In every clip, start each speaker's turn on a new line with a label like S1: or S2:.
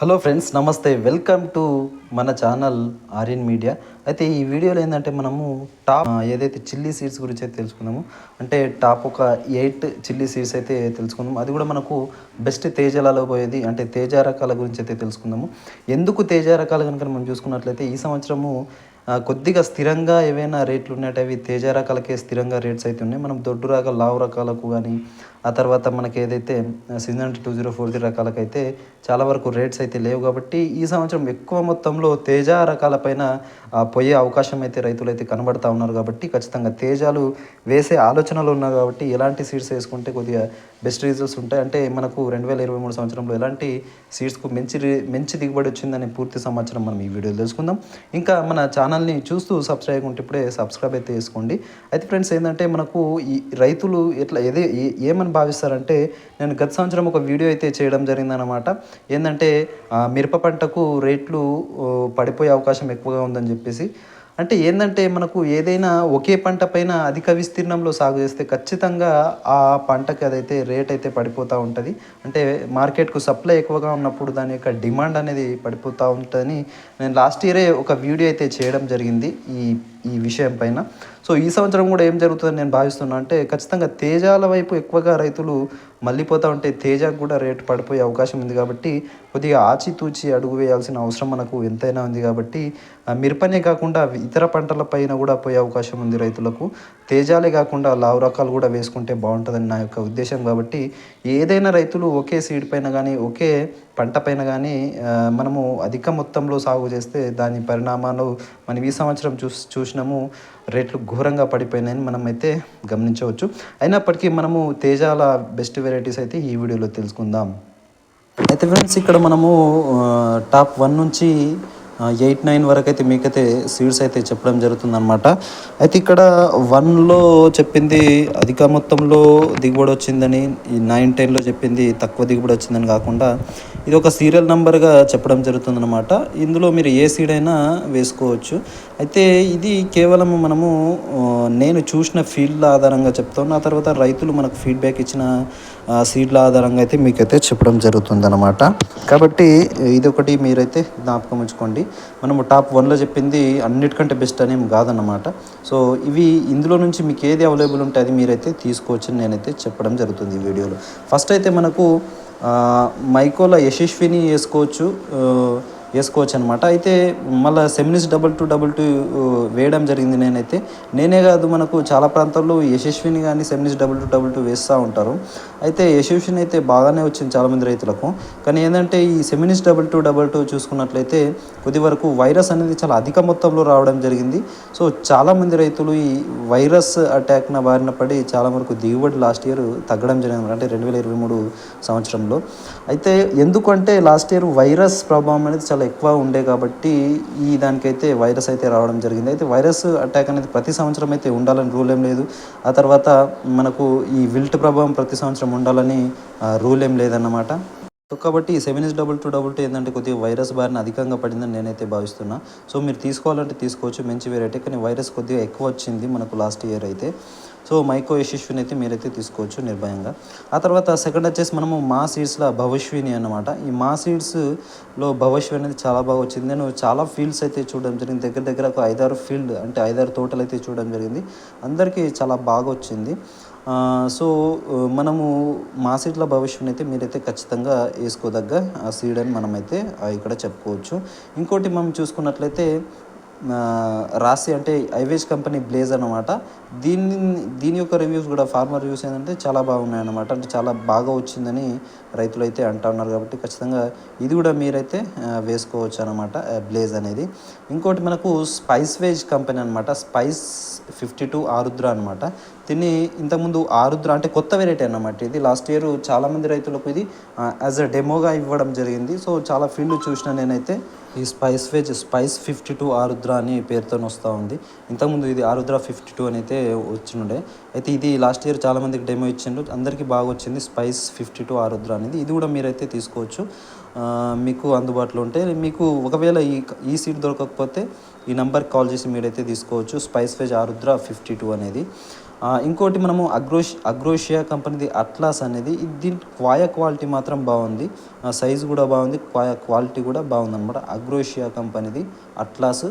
S1: Hello friends నమస్తే. Welcome to మన channel Aryan media. అయితే ఈ వీడియోలో ఏంటంటే మనము టాప్ ఏదైతే చిల్లీ సీడ్స్ గురించి అయితే తెలుసుకున్నాము అంటే టాప్ ఒక ఎయిట్ చిల్లీ సీడ్స్ అయితే తెలుసుకుందాము అది కూడా మనకు బెస్ట్ తేజాలలో పోయేది అంటే తేజ రకాల గురించి అయితే తెలుసుకుందాము. ఎందుకు తేజ రకాలు కనుక మనం చూసుకున్నట్లయితే ఈ సంవత్సరము కొద్దిగా స్థిరంగా ఏవైనా రేట్లు ఉన్నట్టు అవి తేజ రకాలకే స్థిరంగా రేట్స్ అయితే ఉన్నాయి. మనం దొడ్డు రకాల లావు రకాలకు కానీ ఆ తర్వాత మనకి ఏదైతే season two zero four zero రకాలకైతే చాలా వరకు రేట్స్ అయితే లేవు కాబట్టి ఈ సంవత్సరం ఎక్కువ మొత్తంలో తేజ రకాలపైన పోయే అవకాశం అయితే రైతులు అయితే కనబడతా ఉన్నారు కాబట్టి ఖచ్చితంగా తేజాలు వేసే ఆలోచనలు ఉన్నారు కాబట్టి ఎలాంటి సీడ్స్ వేసుకుంటే కొద్దిగా బెస్ట్ రిజల్ట్స్ ఉంటాయి. అంటే మనకు రెండు వేల ఇరవై మూడు సంవత్సరంలో ఎలాంటి సీడ్స్కు మంచి రి- మంచి దిగుబడి వచ్చిందని పూర్తి సమాచారం మనం ఈ వీడియోలో తెలుసుకుందాం. ఇంకా మన ఛానల్ని చూస్తూ సబ్స్క్రైబ్ ఉంటే ఇప్పుడే సబ్స్క్రైబ్ అయితే చేసుకోండి అయితే ఫ్రెండ్స్ ఏంటంటే మనకు ఈ రైతులు ఎట్లా ఏదే ఏ- ఏమని భావిస్తారంటే నేను గత సంవత్సరం ఒక వీడియో అయితే చేయడం జరిగిందనమాట ఏంటంటే ఆ, మిరప పంటకు రేట్లు పడిపోయే అవకాశం ఎక్కువగా ఉందని చెప్పేసి. అంటే ఏంటంటే మనకు ఏదైనా ఒకే పంట పైన అధిక విస్తీర్ణంలో సాగు చేస్తే ఖచ్చితంగా ఆ పంటకి అదైతే రేట్ అయితే పడిపోతూ ఉంటుంది. అంటే మార్కెట్కు సప్లై ఎక్కువగా ఉన్నప్పుడు దాని యొక్క డిమాండ్ అనేది పడిపోతూ ఉంటుందని నేను లాస్ట్ ఇయరే ఒక వీడియో అయితే చేయడం జరిగింది. ఈ ఈ విషయం పైన. సో ఈ సంవత్సరం కూడా ఏం జరుగుతుందని నేను భావిస్తున్నా అంటే ఖచ్చితంగా తేజాల వైపు ఎక్కువగా రైతులు మళ్ళీపోతూ ఉంటే తేజకు కూడా రేటు పడిపోయే అవకాశం ఉంది కాబట్టి కొద్దిగా ఆచితూచి అడుగు వేయాల్సిన అవసరం మనకు ఎంతైనా ఉంది కాబట్టి ఆ మిరపనే కాకుండా ఇతర పంటల పైన కూడా పోయే అవకాశం ఉంది రైతులకు. తేజాలే కాకుండా లావు రకాలు కూడా వేసుకుంటే బాగుంటుందని నా యొక్క ఉద్దేశం కాబట్టి ఏదైనా రైతులు ఒకే సీడ్ పైన కానీ ఒకే పంట పైన కానీ మనము అధిక మొత్తంలో సాగు చేస్తే దాని పరిణామాలు మనం ఈ సంవత్సరం చూసి చూసినాము రేట్లు ఘోరంగా పడిపోయినాయని మనం అయితే గమనించవచ్చు. అయినప్పటికీ మనము తేజాల బెస్ట్ వెరైటీస్ అయితే ఈ వీడియోలో తెలుసుకుందాం. అయితే ఫ్రెండ్స్ ఇక్కడ మనము టాప్ వన్ నుంచి ఎయిట్ నైన్ వరకు అయితే మీకైతే సీడ్స్ అయితే చెప్పడం జరుగుతుందనమాట అయితే ఇక్కడ వన్లో చెప్పింది అధిక మొత్తంలో దిగుబడి వచ్చిందని ఈ నైన్ టెన్లో చెప్పింది తక్కువ దిగుబడి వచ్చిందని కాకుండా ఇది ఒక సీరియల్ నెంబర్గా చెప్పడం జరుగుతుందన్నమాట. ఇందులో మీరు ఏ సీడ్ అయినా వేసుకోవచ్చు. అయితే ఇది కేవలం మనము నేను చూసిన ఫీల్డ్ల ఆధారంగా చెప్తాను. ఆ తర్వాత రైతులు మనకు ఫీడ్బ్యాక్ ఇచ్చిన సీడ్ల ఆధారంగా అయితే మీకైతే చెప్పడం జరుగుతుందన్నమాట. కాబట్టి ఇది ఒకటి మీరైతే జ్ఞాపకం ఉంచుకోండి. మనము టాప్ వన్లో చెప్పింది అన్నిటికంటే బెస్ట్ అనేం కాదన్నమాట. సో ఇవి ఇందులో నుంచి మీకు ఏది అవైలబుల్ ఉంటే అది మీరైతే తీసుకోవచ్చని నేనైతే చెప్పడం జరుగుతుంది ఈ వీడియోలో. ఫస్ట్ అయితే మనకు మైకోలో యశస్విని వేసుకోవచ్చు వేసుకోవచ్చు అనమాట అయితే మళ్ళీ Seminis double two double two వేయడం జరిగింది నేనైతే. నేనే కాదు మనకు చాలా ప్రాంతాల్లో యశస్విని కానీ Seminis double two double two వేస్తూ ఉంటారు. అయితే యశస్విని అయితే బాగానే వచ్చింది చాలామంది రైతులకు. కానీ ఏంటంటే ఈ Seminis double two double two చూసుకున్నట్లయితే కొద్ది వరకు వైరస్ అనేది చాలా అధిక మొత్తంలో రావడం జరిగింది. సో చాలామంది రైతులు ఈ వైరస్ అటాక్న బారిన పడి చాలా వరకు దిగుబడి లాస్ట్ ఇయర్ తగ్గడం జరిగింది అంటే రెండు వేల ఇరవై మూడు సంవత్సరంలో. అయితే ఎందుకంటే లాస్ట్ ఇయర్ వైరస్ ప్రభావం అనేది చాలా ఎక్కువ ఉండే కాబట్టి ఈ దానికైతే వైరస్ అయితే రావడం జరిగింది. అయితే వైరస్ అటాక్ అనేది ప్రతి సంవత్సరం అయితే ఉండాలని రూల్ ఏం లేదు. ఆ తర్వాత మనకు ఈ విల్ట్ ప్రభావం ప్రతి సంవత్సరం ఉండాలని రూల్ ఏం లేదన్నమాట. సో కాబట్టి seven is double two double two ఏంటంటే కొద్దిగా వైరస్ బారిన అధికంగా పడిందని నేనైతే భావిస్తున్నా. సో మీరు తీసుకోవాలంటే తీసుకోవచ్చు మంచి వెరైటీ కానీ వైరస్ కొద్దిగా ఎక్కువ వచ్చింది మనకు లాస్ట్ ఇయర్ అయితే. సో మైకో యశస్విని అయితే మీరైతే తీసుకోవచ్చు నిర్భయంగా. ఆ తర్వాత సెకండ్ వచ్చేసి మనము మా సీడ్స్లో భవిష్విని అన్నమాట. ఈ మా సీడ్స్లో భవిష్వి అనేది చాలా బాగా వచ్చింది. నేను చాలా ఫీల్డ్స్ అయితే చూడడం జరిగింది. దగ్గర దగ్గర ఒక ఐదారు ఫీల్డ్ అంటే ఐదారు తోటలు అయితే చూడడం జరిగింది. అందరికీ చాలా బాగా వచ్చింది. సో మనము మా సీడ్ల భవిష్యం అయితే మీరైతే ఖచ్చితంగా వేసుకోదగ్గ ఆ సీడ్ అని మనమైతే ఇక్కడ చెప్పుకోవచ్చు. ఇంకోటి మనం చూసుకున్నట్లయితే రాసి అంటే ఐవేజ్ కంపెనీ బ్లేజ్ అనమాట దీన్ని దీని యొక్క రివ్యూస్ కూడా ఫార్మర్ రివ్యూస్ ఏంటంటే చాలా బాగున్నాయి అన్నమాట. అంటే చాలా బాగా వచ్చిందని రైతులు అయితే అంటా ఉన్నారు కాబట్టి ఖచ్చితంగా ఇది కూడా మీరైతే వేసుకోవచ్చు అనమాట బ్లేజ్ అనేది. ఇంకోటి మనకు స్పైస్ వేజ్ కంపెనీ అనమాట స్పైస్ ఫిఫ్టీ టూ ఆరుద్ర అనమాట దీన్ని ఇంతకుముందు ఆరుద్ర అంటే కొత్త వెరైటీ అన్నమాట ఇది. లాస్ట్ ఇయర్ చాలామంది రైతులకు ఇది యాజ్ అ డెమోగా ఇవ్వడం జరిగింది. సో చాలా ఫీల్డ్ చూసిన నేనైతే ఈ spice veg spice fifty two Arudra అని పేరుతో వస్తూ ఉంది. ఇంతకుముందు ఇది ఆరుద్ర ఫిఫ్టీ టూ అని అయితే వచ్చినుండే. అయితే ఇది లాస్ట్ ఇయర్ చాలామందికి డెమో ఇచ్చిండు అందరికీ బాగా వచ్చింది స్పైస్ ఫిఫ్టీ టూ ఆరుద్ర అనేది. ఇది కూడా మీరైతే తీసుకోవచ్చు. మీకు అందుబాటులో ఉంటే మీకు ఒకవేళ ఈ ఈ సీట్ దొరకకపోతే ఈ నెంబర్కి కాల్ చేసి మీరైతే తీసుకోవచ్చు. Spice veg Arudra fifty two అనేది. ఇంకోటి మనము అగ్రోష్ అగ్రోషియా కంపెనీది అట్లాస్ అనేది ఇది దీని క్వాయ క్వాలిటీ మాత్రం బాగుంది. సైజు కూడా బాగుంది క్వాయ క్వాలిటీ కూడా బాగుంది అనమాట అగ్రోషియా కంపెనీది అట్లాస్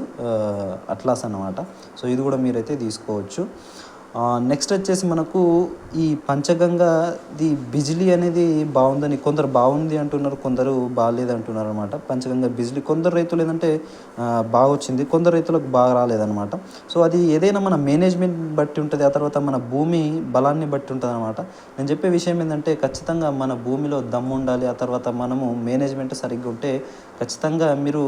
S1: అట్లాస్ అన్నమాట. సో ఇది కూడా మీరైతే తీసుకోవచ్చు. నెక్స్ట్ వచ్చేసి మనకు ఈ పంచగంగది బిజిలీ అనేది బాగుందని కొందరు బాగుంది అంటున్నారు కొందరు బాగాలేదు అంటున్నారు అనమాట పంచగంగ బిజిలీ కొందరు రైతులు ఏంటంటే బాగా వచ్చింది కొందరు రైతులకు బాగా రాలేదన్నమాట. సో అది ఏదైనా మన మేనేజ్మెంట్ బట్టి ఉంటుంది ఆ తర్వాత మన భూమి బలాన్ని బట్టి ఉంటుంది అనమాట నేను చెప్పే విషయం ఏంటంటే ఖచ్చితంగా మన భూమిలో దమ్ము ఉండాలి ఆ తర్వాత మనము మేనేజ్మెంట్ సరిగ్గా ఉంటే ఖచ్చితంగా మీరు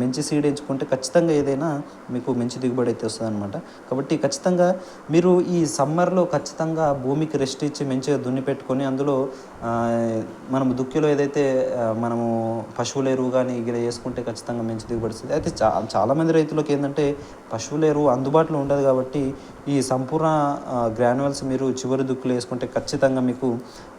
S1: మంచి సీడ్ ఎంచుకుంటే ఖచ్చితంగా ఏదైనా మీకు మంచి దిగుబడి అయితే వస్తుంది అనమాట కాబట్టి ఖచ్చితంగా మీరు ఈ సమ్మర్లో ఖచ్చితంగా భూమికి రెస్ట్ ఇచ్చి మంచిగా దున్ని పెట్టుకొని అందులో మనం మనము దుక్కిలో ఏదైతే మనము పశువుల ఎరువు కానీ ఇలా వేసుకుంటే ఖచ్చితంగా మంచి దిగుబడి వస్తుంది. అయితే చా చాలామంది రైతులకు ఏంటంటే పశువుల ఎరువు అందుబాటులో ఉండదు కాబట్టి ఈ సంపూర్ణ గ్రాన్యువల్స్ మీరు చివరి దుక్కులు వేసుకుంటే ఖచ్చితంగా మీకు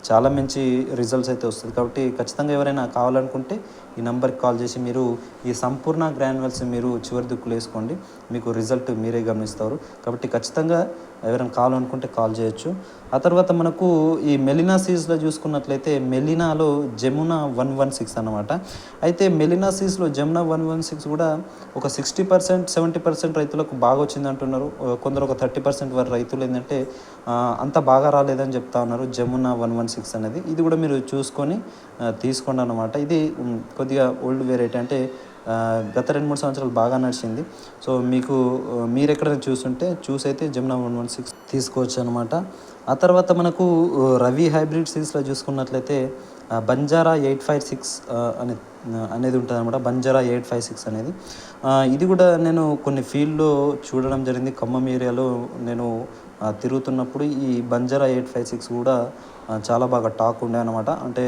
S1: చాలా మంచి రిజల్ట్స్ అయితే వస్తుంది. కాబట్టి ఖచ్చితంగా ఎవరైనా కావాలనుకుంటే ఈ నెంబర్కి కాల్ చేసి మీరు ఈ సంపూర్ణ గ్రాన్యువల్స్ మీరు చివరి దిక్కులు వేసుకోండి. మీకు రిజల్ట్ మీరే గమనిస్తారు. కాబట్టి ఖచ్చితంగా ఎవరైనా కావాలనుకుంటే కాల్ చేయొచ్చు. ఆ తర్వాత మనకు ఈ మెలినా సీజ్లో చూసుకున్నట్లయితే మెలినాలో జమునా వన్ వన్ సిక్స్ అనమాట అయితే మెలినా సీజ్లో జమునా వన్ వన్ సిక్స్ కూడా ఒక సిక్స్టీ పర్సెంట్ సెవెంటీ పర్సెంట్ రైతులకు బాగా వచ్చింది అంటున్నారు. కొందరు ఒక థర్టీ పర్సెంట్ వారి రైతులు ఏంటంటే అంత బాగా రాలేదని చెప్తా ఉన్నారు జమునా వన్ వన్ సిక్స్ అనేది. ఇది కూడా మీరు చూసుకొని తీసుకోండి అనమాట ఇది కొద్దిగా ఓల్డ్ వెరైటీ అంటే గత రెండు మూడు సంవత్సరాలు బాగా నడిచింది. సో మీకు మీరు ఎక్కడైనా చూస్తుంటే చూసైతే అయితే జమునా వన్ వన్ సిక్స్ తీసుకోవచ్చు అనమాట ఆ తర్వాత మనకు రవి హైబ్రిడ్ సీడ్స్లో చూసుకున్నట్లయితే బంజారా ఎయిట్ ఫైవ్ సిక్స్ అనే అనేది ఉంటుంది అనమాట బంజారా ఎయిట్ ఫైవ్ సిక్స్ అనేది. ఇది కూడా నేను కొన్ని ఫీల్డ్లో చూడడం జరిగింది. ఖమ్మం ఏరియాలో నేను తిరుగుతున్నప్పుడు ఈ బంజారా ఎయిట్ ఫైవ్ సిక్స్ కూడా చాలా బాగా టాక్ ఉండే అనమాట అంటే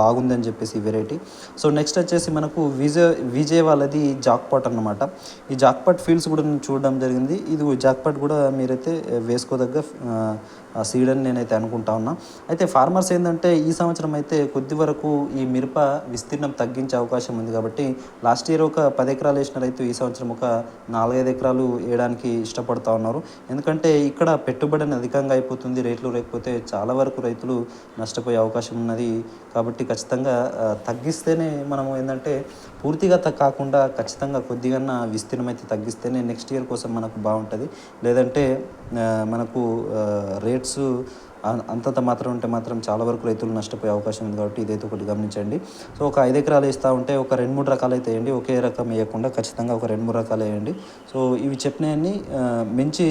S1: బాగుంది అని చెప్పేసి వెరైటీ సో నెక్స్ట్ వచ్చేసి మనకు విజయ్ విజయ్ వాళ్ళది జాక్పాట్ అన్నమాట. ఈ జాక్పాట్ ఫీల్డ్స్ కూడా నేను చూడడం జరిగింది. ఇది జాక్పాట్ కూడా మీరైతే వేసుకోదగ్గ సీడ్ అని నేనైతే అనుకుంటా ఉన్నా. అయితే ఫార్మర్స్ ఏంటంటే ఈ సంవత్సరం అయితే కొద్ది వరకు ఈ మిరప విస్తీర్ణం తగ్గించే అవకాశం ఉంది కాబట్టి లాస్ట్ ఇయర్ ఒక పది ఎకరాలు వేసిన రైతు ఈ సంవత్సరం ఒక నాలుగైదు ఎకరాలు వేయడానికి ఇష్టపడతా ఉన్నారు. ఎందుకంటే ఇక్కడ పెట్టుబడి అధికంగా అయిపోతుంది. రేట్లు లేకపోతే చాలా వరకు రైతులు నష్టపోయే అవకాశం ఉన్నది. కాబట్టి ఖచ్చితంగా తగ్గిస్తేనే మనము ఏంటంటే పూర్తిగా కాకుండా ఖచ్చితంగా కొద్దిగా విస్తీర్ణం అయితే తగ్గిస్తేనే నెక్స్ట్ ఇయర్ కోసం మనకు బాగుంటుంది. లేదంటే మనకు రేట్స్ అంతంత మాత్రం ఉంటే మాత్రం చాలా వరకు రైతులు నష్టపోయే అవకాశం ఉంది కాబట్టి ఇదైతే ఒకటి గమనించండి. సో ఒక ఐదు ఎకరాలు ఇస్తూ ఉంటే ఒక రెండు మూడు రకాలు అయితే వేయండి. ఒకే రకం వేయకుండా ఖచ్చితంగా ఒక రెండు మూడు రకాలు వేయండి. సో ఇవి చెప్పినవన్నీ మంచి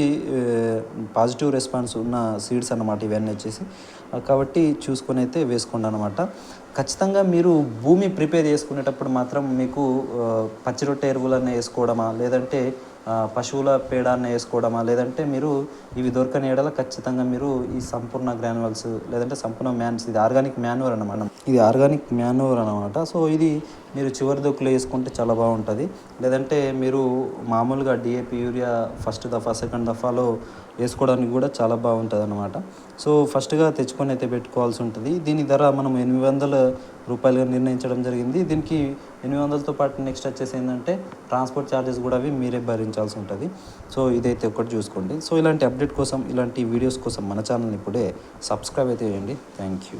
S1: పాజిటివ్ రెస్పాన్స్ ఉన్న సీడ్స్ అన్నమాట ఇవన్నీ వచ్చేసి. కాబట్టి చూసుకొని అయితే వేసుకోండి అనమాట ఖచ్చితంగా మీరు భూమి ప్రిపేర్ చేసుకునేటప్పుడు మాత్రం మీకు పచ్చి రొట్టె ఎరువులన్నీ వేసుకోవడమా? లేదంటే పశువుల పేడాన్ని వేసుకోవడమా? లేదంటే మీరు ఇవి దొరకని ఏడల ఖచ్చితంగా మీరు ఈ సంపూర్ణ గ్రానువల్స్ లేదంటే సంపూర్ణ మ్యాన్స్ ఇది ఆర్గానిక్ మ్యాన్యూర్ అనమాట ఇది ఆర్గానిక్ మ్యాన్యూర్ అనమాట సో ఇది మీరు చివరి దొక్కులు వేసుకుంటే చాలా బాగుంటుంది. లేదంటే మీరు మామూలుగా డిఏపి యూరియా ఫస్ట్ దఫా సెకండ్ దఫాలో వేసుకోవడానికి కూడా చాలా బాగుంటుంది అనమాట సో ఫస్ట్గా తెచ్చుకొని అయితే పెట్టుకోవాల్సి ఉంటుంది. దీని ధర మనం ఎనిమిది వందల రూపాయలుగా నిర్ణయించడం జరిగింది. దీనికి ఎనిమిది వందలతో పాటు నెక్స్ట్ వచ్చేసి ఏంటంటే ట్రాన్స్పోర్ట్ ఛార్జెస్ కూడా అవి మీరే భరించాల్సి ఉంటుంది. సో ఇదైతే ఒకటి చూసుకోండి. సో ఇలాంటి అప్డేట్ కోసం ఇలాంటి వీడియోస్ కోసం మన ఛానల్ని ఇప్పుడే సబ్స్క్రైబ్ అయితే చేయండి. Thank you.